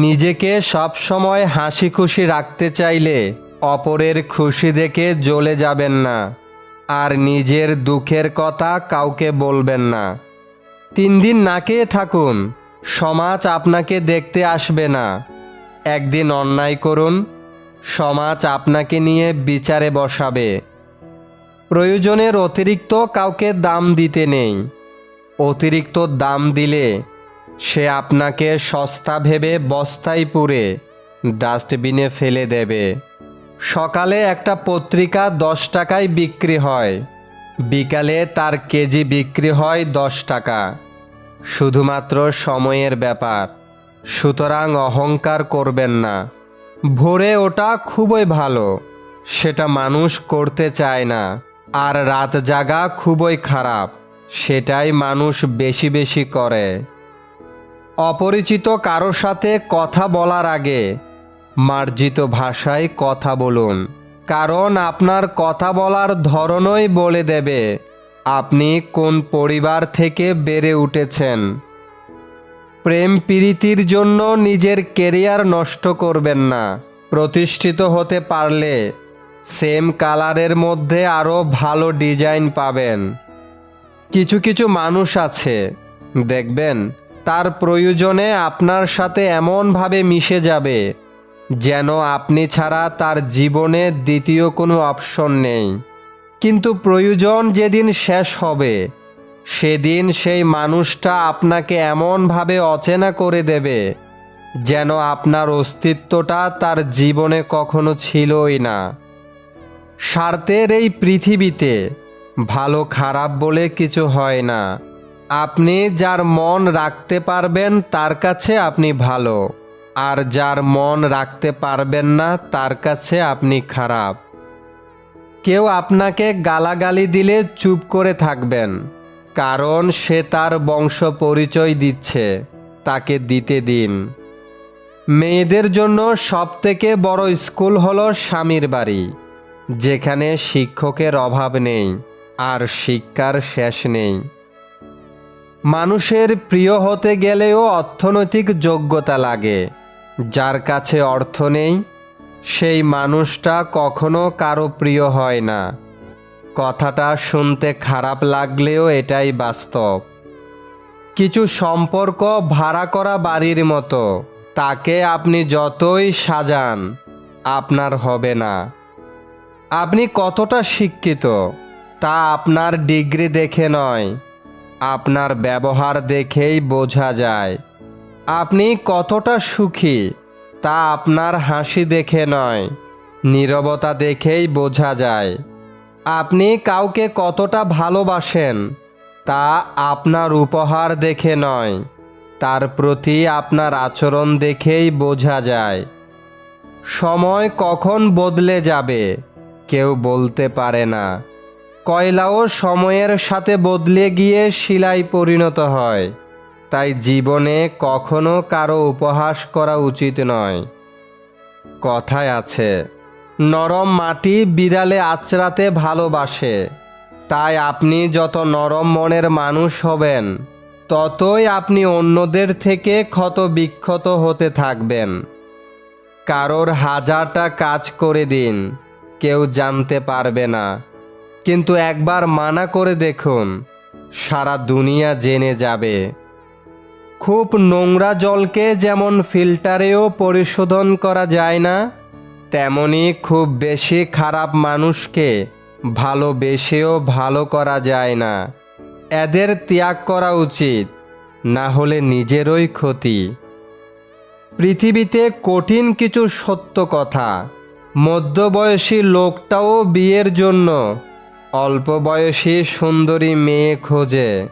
নিজেকে সবসময় হাসি খুশি রাখতে চাইলে অপরের খুশি দেখে জ্বলে যাবেন না, আর নিজের দুঃখের কথা কাউকে বলবেন না। তিন দিন না খেয়ে থাকুন, সমাজ আপনাকে দেখতে আসবে না। একদিন অন্যায় করুন, সমাজ আপনাকে নিয়ে বিচারে বসাবে। প্রয়োজনের অতিরিক্ত কাউকে দাম দিতে নেই। অতিরিক্ত দাম দিলে সে আপনাকে সস্তা ভেবে বস্তায় পুরে ডাস্টবিনে ফেলে দেবে। সকালে একটা পত্রিকা দশ টাকায় বিক্রি হয়। বিকালে তার কেজি বিক্রি হয় দশ টাকা। শুধুমাত্র সময়ের ব্যাপার। সুতরাং অহংকার করবেন না। ভোরে ওটা খুবই ভালো। সেটা মানুষ করতে চায় না। আর রাত জাগা খুবই খারাপ। সেটাই মানুষ বেশি বেশি করে। অপরিচিত কারও সাথে কথা বলার আগে মার্জিত ভাষায় কথা বলুন। কারণ আপনার কথা বলার ধরনই বলে দেবে আপনি কোন পরিবার থেকে বেড়ে উঠেছেন। প্রেম প্রীতির জন্য নিজের কেরিয়ার নষ্ট করবেন না। প্রতিষ্ঠিত হতে পারলে সেম কালারের মধ্যে আরও ভালো ডিজাইন পাবেন। কিছু কিছু মানুষ আছে, দেখবেন তার প্রয়োজনে আপনার সাথে এমনভাবে মিশে যাবে, যেন আপনি ছাড়া তার জীবনে দ্বিতীয় কোনো অপশন নেই। কিন্তু প্রয়োজন যেদিন শেষ হবে, সেদিন সেই মানুষটা আপনাকে এমনভাবে অচেনা করে দেবে, যেন আপনার অস্তিত্বটা তার জীবনে কখনো ছিলই না। স্বার্থের এই পৃথিবীতে ভালো খারাপ বলে কিছু হয় না। আপনি যার মন রাখতে পারবেন তার কাছে আপনি ভালো। আর যার মন রাখতে পারবেন না তার কাছে আপনি খারাপ। কেউ আপনাকে গালাগালি দিলে চুপ করে থাকবেন, কারণ সে তার বংশ পরিচয় দিচ্ছে, তাকে দিতে দিন। মেয়েদের জন্য সবথেকে বড় স্কুল হলো স্বামীর বাড়ি, যেখানে শিক্ষকের অভাব নেই, আর শিক্ষার শেষ নেই। মানুষের প্রিয় হতে গেলেও অর্থনৈতিক যোগ্যতা লাগে। যার কাছে অর্থ নেই, সেই মানুষটা কখনো কারও প্রিয় হয় না। কথাটা শুনতে খারাপ লাগলেও এটাই বাস্তব। কিছু সম্পর্ক ভাড়া করা বাড়ির মতো, তাকে আপনি যতই সাজান, আপনার হবে না। আপনি কতটা শিক্ষিত, তা আপনার ডিগ্রি দেখে নয়। আপনার ব্যবহার দেখেই বোঝা যায়। আপনি কতটা সুখী, তা আপনার হাসি দেখে নয়, নীরবতা দেখেই বোঝা যায়। আপনি কাউকে কতটা ভালোবাসেন, তা আপনার উপহার দেখে নয়, তার প্রতি আপনার আচরণ দেখেই বোঝা যায়। সময় কখন বদলে যাবে, কেউ বলতে পারে না। কয়লাও সময়ের সাথে বদলে গিয়ে শিলায় পরিণত হয়। তাই জীবনে কখনো কারও উপহাস করা উচিত নয়। কথায় আছে, নরম মাটি বিড়ালে আচরাতে ভালোবাসে। তাই আপনি যত নরম মনের মানুষ হবেন, ততই আপনি অন্যদের থেকে ক্ষত বিক্ষত হতে থাকবেন। কারোর হাজারটা কাজ করে দিন, কেউ জানতে পারবে না। কিন্তু একবার মানা করে দেখুন, সারা দুনিয়া জেনে যাবে। খুব নোংরা জলকে যেমন ফিল্টারেও পরিশোধন করা যায় না, তেমনি খুব বেশি খারাপ মানুষকে ভালোবেসেও ভালো করা যায় না। এদের ত্যাগ করা উচিত, না হলে নিজেরই ক্ষতি। পৃথিবীতে কঠিন কিছু সত্য কথা, মধ্যবয়সী লোকটাও বিয়ের জন্য অল্প বয়সী সুন্দরী মেয়ে খোঁজে।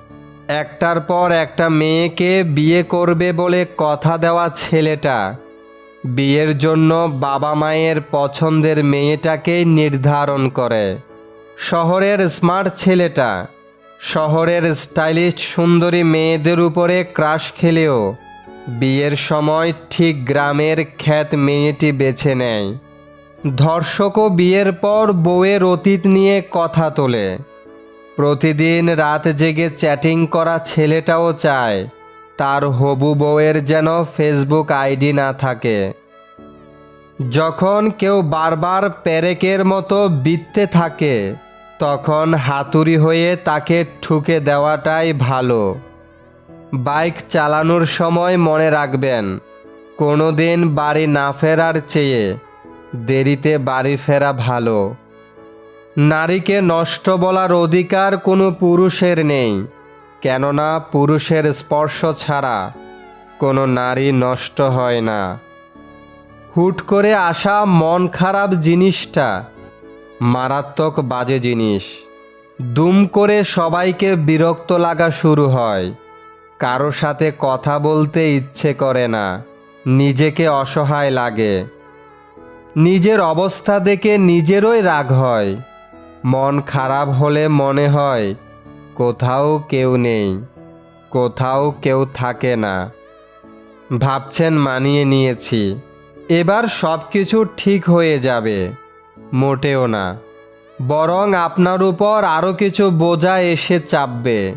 একটার পর একটা মেয়েকে বিয়ে করবে বলে কথা দেওয়া ছেলেটা। বিয়ের জন্য বাবা মায়ের পছন্দের মেয়েটাকেই নির্ধারণ করে। শহরের স্মার্ট ছেলেটা। শহরের স্টাইলিশ সুন্দরী মেয়েদের উপরে ক্রাশ খেলেও বিয়ের সময় ঠিক গ্রামের খ্যাত মেয়েটি বেছে নেয়। ধর্ষকও বিয়ের পর বউয়ের অতীত নিয়ে কথা তোলে। প্রতিদিন রাত জেগে চ্যাটিং করা ছেলেটাও চায়, তার হবু বউয়ের যেন ফেসবুক আইডি না থাকে। যখন কেউ বারবার পেরেকের মতো বিত্তে থাকে, তখন হাতুড়ি হয়ে তাকে ঠুকে দেওয়াটাই ভালো। বাইক চালানোর সময় মনে রাখবেন কোনো দিন বাড়ি না ফেরার চেয়ে দেরিতে বাড়ি ফেরা ভালো। নারীকে নষ্ট বলার অধিকার কোনো পুরুষের নেই, কেননা পুরুষের স্পর্শ ছাড়া কোনো নারী নষ্ট হয় না। হুট করে আসা মন খারাপ জিনিসটা মারাত্মক বাজে জিনিস। দুম করে সবাইকে বিরক্ত লাগা শুরু হয়। কারও সাথে কথা বলতে ইচ্ছে করে না, নিজেকে অসহায় লাগে। নিজের অবস্থা দেখে নিজেরই রাগ হয়। মন খারাপ হলে মনে হয়, কোথাও কেউ নেই, কোথাও কেউ থাকে না। ভাবছেন মানিয়ে নিয়েছি, এবার সব কিছু ঠিক হয়ে যাবে, মোটেও না। বরং আপনার উপর আরও কিছু বোঝা এসে চাপবে।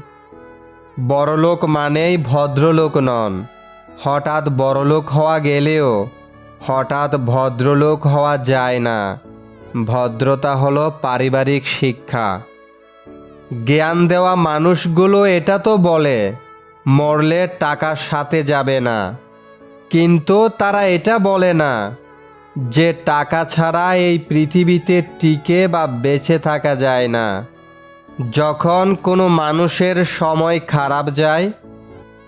বড়লোক মানেই ভদ্রলোক নন, হঠাৎ বড়লোক হওয়া গেলেও হঠাৎ ভদ্রলোক হওয়া যায় না। ভদ্রতা হলো পারিবারিক শিক্ষা। জ্ঞান দেওয়া মানুষগুলো এটা তো বলে, মরলে টাকার সাথে যাবে না। কিন্তু তারা এটা বলে না যে টাকা ছাড়া এই পৃথিবীতে টিকে বা বেঁচে থাকা যায় না। যখন কোনো মানুষের সময় খারাপ যায়,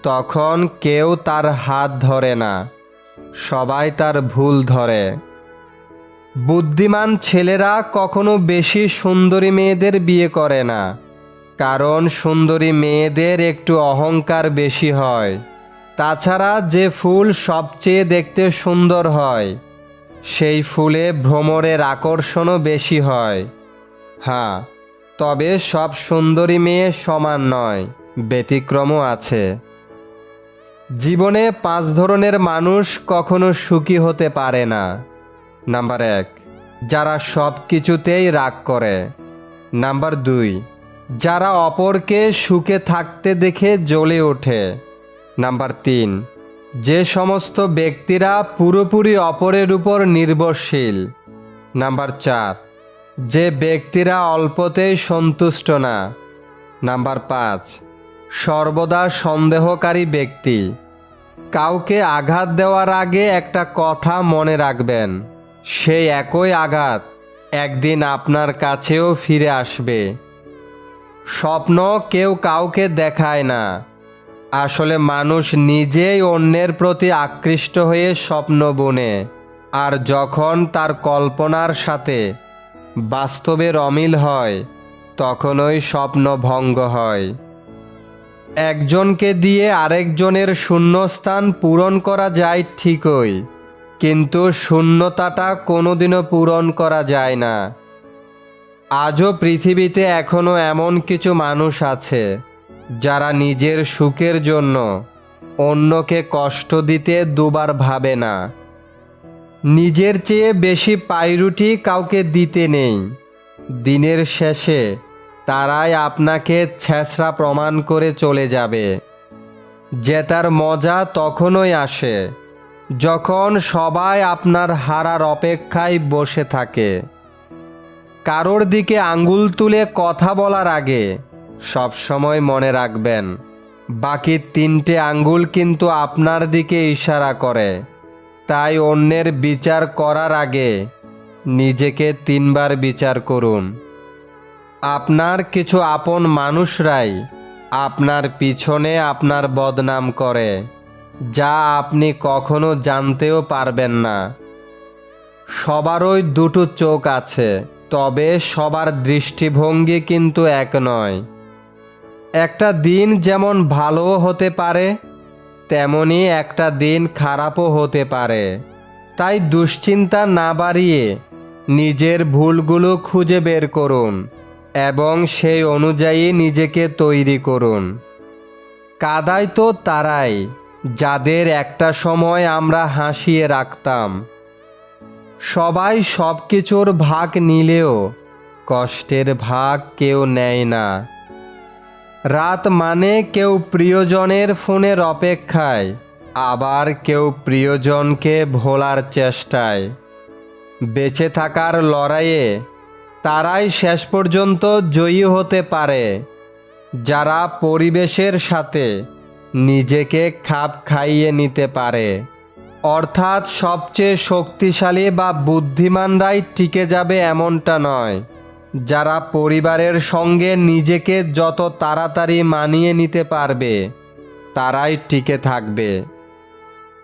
তখন কেউ তার হাত ধরে না। সবাই তার ভুল ধরে। বুদ্ধিমান ছেলেরা কখনো বেশি সুন্দরী মেয়েদের বিয়ে করে না, কারণ সুন্দরী মেয়েদের একটু অহংকার বেশি হয়। তাছাড়া যে ফুল সবচেয়ে দেখতে সুন্দর হয়, সেই ফুলে ভ্রমরের আকর্ষণও বেশি হয়। হ্যাঁ তবে সব সুন্দরী মেয়ে সমান নয়, ব্যতিক্রমও আছে। জীবনে পাঁচ ধরনের মানুষ কখনো সুখী হতে পারে না। নাম্বার এক, যারা সব কিছুতেই রাগ করে। নাম্বার দুই, যারা অপরকে সুখে থাকতে দেখে জ্বলে ওঠে। নাম্বার তিন, যে সমস্ত ব্যক্তিরা পুরোপুরি অপরের উপর নির্ভরশীল। নাম্বার চার, যে ব্যক্তিরা অল্পতেই সন্তুষ্ট না। নাম্বার পাঁচ সর্বদা সন্দেহকারী ব্যক্তি। কাউকে আঘাত দেওয়ার আগে একটা কথা মনে রাখবেন। সেই একই আঘাত একদিন আপনার কাছেও ফিরে আসবে। স্বপ্ন কেউ কাউকে দেখায় না। আসলে মানুষ নিজেই অন্যের প্রতি আকৃষ্ট হয়ে স্বপ্ন বুনে। আর যখন তার কল্পনার সাথে বাস্তবের অমিল হয়, তখনই স্বপ্ন ভঙ্গ হয়। একজনকে দিয়ে আরেকজনের শূন্যস্থান পূরণ করা যায় ঠিকই, কিন্তু শূন্যতাটা কোনোদিনও পূরণ করা যায় না। আজও পৃথিবীতে এখনও এমন কিছু মানুষ আছে, যারা নিজের সুখের জন্য অন্যকে কষ্ট দিতে দুবার ভাবে না। নিজের চেয়ে বেশি পাইরুটি কাউকে দিতে নেই। দিনের শেষে তারাই আপনাকে ছেঁচড়া প্রমাণ করে চলে যাবে। জেতার মজা তখনই আসে, যখন সবাই আপনার হারার অপেক্ষায় বসে থাকে। কারোর দিকে আঙ্গুল তুলে কথা বলার আগে সবসময় মনে রাখবেন, বাকি তিনটে আঙ্গুল কিন্তু আপনার দিকে ইশারা করে। তাই অন্যের বিচার করার আগে নিজেকে তিনবার বিচার করুন। আপনার কিছু আপন মানুষরাই আপনার পিছনে আপনার বদনাম করে, যা আপনি কখনো জানতেও পারবেন না। সবারই দুটো চোখ আছে, তবে সবার দৃষ্টিভঙ্গি কিন্তু এক নয়। একটা দিন যেমন ভালোও হতে পারে, তেমনি একটা দিন খারাপও হতে পারে। তাই দুশ্চিন্তা না বাড়িয়ে নিজের ভুলগুলো খুঁজে বের করুন। এবং সেই অনুযায়ী নিজেকে তৈরি করুন। কাদায় তো তারাই, যাদের একটা সময় আমরা হাসিয়ে রাখতাম। সবাই সব কিছুর ভাগ নিলেও কষ্টের ভাগ কেউ নেয় না। রাত মানে কেউ প্রিয়জনের ফোনের অপেক্ষায়, আবার কেউ প্রিয়জনকে ভোলার চেষ্টায়। বেঁচে থাকার লড়াইয়ে তারাই শেষ পর্যন্ত জয়ী হতে পারে। যারা পরিবেশের সাথে নিজেকে খাপ খাইয়ে নিতে পারে। অর্থাৎ সবচেয়ে শক্তিশালী বা বুদ্ধিমানরাই টিকে যাবে এমনটা নয়। যারা পরিবারের সঙ্গে নিজেকে যত তাড়াতাড়ি মানিয়ে নিতে পারবে, তারাই টিকে থাকবে।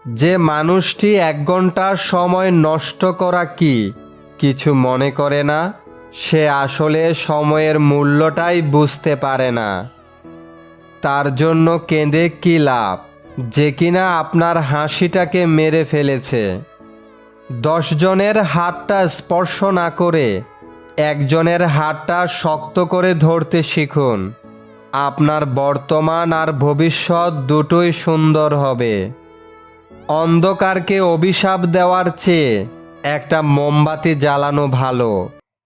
যে মানুষটি এক ঘণ্টা সময় নষ্ট করা কি, কিছু মনে করে না? সে আসলে সময়ের মূল্যটাই বুঝতে পারে না। তার জন্য কেঁদে কি লাভ? যে কিনা আপনার হাসিটাকে মেরে ফেলেছে। দশজনের হাতটা স্পর্শ না করে একজনের হাতটা শক্ত করে ধরতে শিখুন। আপনার বর্তমান আর ভবিষ্যৎ দুটোই সুন্দর হবে। অন্ধকারকে অভিশাপ দেওয়ার চেয়ে একটা মোমবাতি জ্বালানো ভালো।